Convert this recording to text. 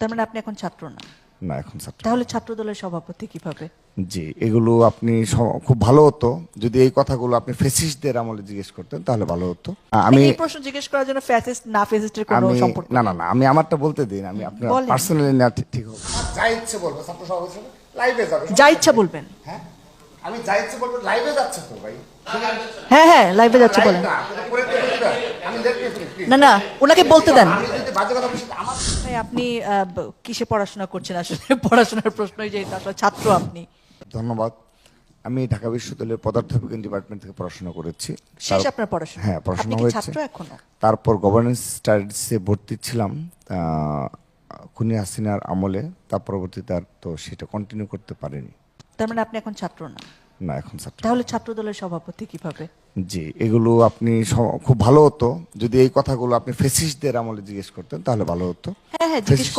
তার মানে আপনি এখন ছাত্র না? না এখন ছাত্র। তাহলে ছাত্র দলের সভাপতি কীভাবে? জি এগুলো আপনি খুব ভালো হতো। যদি এই কথাগুলো আপনি ফেসিস্টদের আমলে জিজ্ঞেস করতেন তাহলে ভালো হতো। আমি এই প্রশ্ন জিজ্ঞেস করার জন্য ফ্যাসিস্ট না ফ্যাসিস্টের কোনো সম্পর্ক না না না আমি আমারটা বলতে দিন আমি আপনার পার্সোনালি না ঠিক- হবে। যা ইচ্ছে বলব ছাত্র সভাপতি লাইভে যাবে। যা ইচ্ছা বলবেন। হ্যাঁ? আমি যা ইচ্ছে বলব লাইভে যাচ্ছে তো ভাই। হ্যাঁ হ্যাঁ লাইভে যাচ্ছে বলেন। না। না ওনাকে বলতে দেন। আমি যদি বাজে কথা আমার আপনি কিসে পড়াশোনা করছেন? আসলে পড়াশোনার প্রশ্নই যেহেতু আসলে ছাত্র আপনি। ধন্যবাদ। আমি ঢাকা বিশ্ববিদ্যালয়ের পদার্থবিজ্ঞান ডিপার্টমেন্ট থেকে পড়াশোনা করেছি। শেষ আপনার পড়াশোনা? হ্যাঁ পড়াশোনা হয়েছে। তারপর গভর্নেন্স স্টাডিজে ভর্তি ছিলাম খুনি হাসিনার আমলে। তার পরবর্তীতে আর তো সেটা কন্টিনিউ করতে পারেনি। তার মানে আপনি এখন ছাত্র না? না এখন ছাত্র তাহলে ছাত্র দলের সভাপতি কীভাবে? জি এগুলো আপনি খুব ভালো হতো। যদি এই কথাগুলো আপনি ফেসিসদের আমলে জিজ্ঞেস করতেন তাহলে ভালো হতো। হ্যাঁ হ্যাঁ জিজ্ঞেস